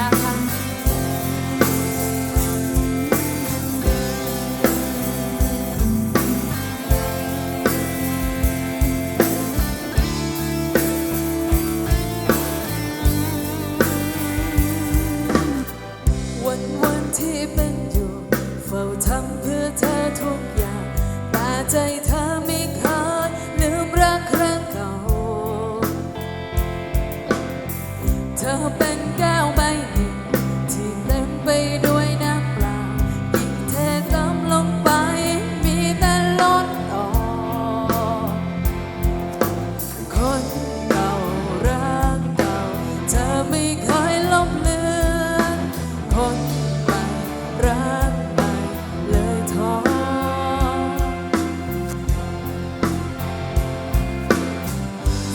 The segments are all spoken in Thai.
นะคะวันวันที่เป็นอยู่เฝ้าทำเพื่อเธอทุกอย่างแต่ใจเธอไม่เคยลืมรักครั้งเก่าเธอเป็น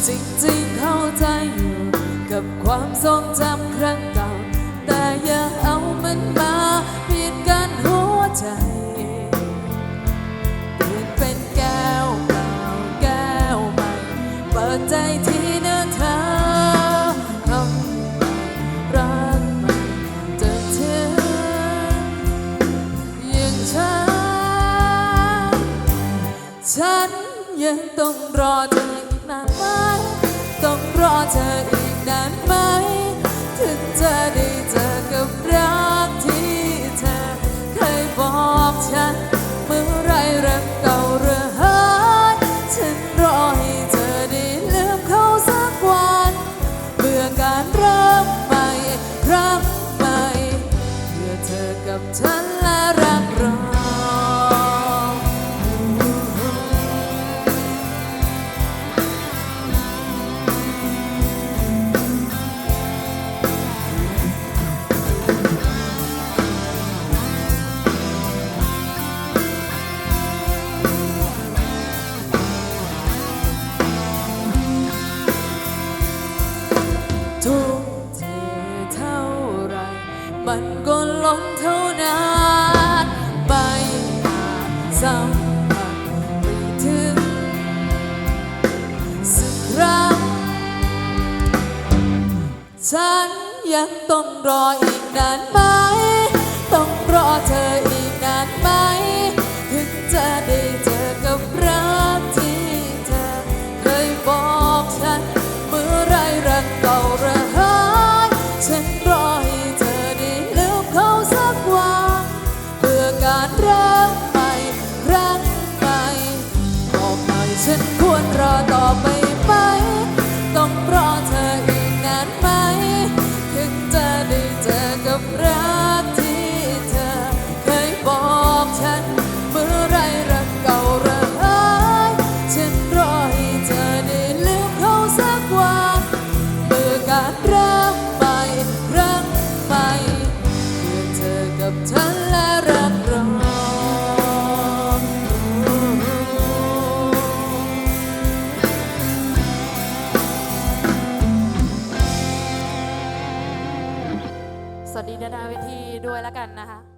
จริงๆเข้าใจอยู่กับความทรงจำครั้งเก่า แต่อย่าเอามันมาเปิดกันหัวใจเปลี่ยนเป็นแก้วเปล่าแก้วใหม่เปิดใจที่เนื้อเธอคำรักใหม่จะถึงอย่างฉันฉันยังต้องรอเธอ อีกนานไหมต้องรอเธออีกนานไหม ถึงจะได้เจอกับรักที่เธอเคยบอกฉัน เมื่อไรรักเก่าเรือหายฉันรอให้เธอได้ลืมเขาสักวันเบื่อการเริ่มใหม่ครั้งใหม่เพื่อเธอกับฉันและรัก ล้นเท่านั้นไม่อาจสัมผัสไปถึงสักครั้งฉันยังต้องรออีกนานไหม ฉันควรรอต่อไป วัสดีดาดาเวทีด้วยแล้วกันนะคะ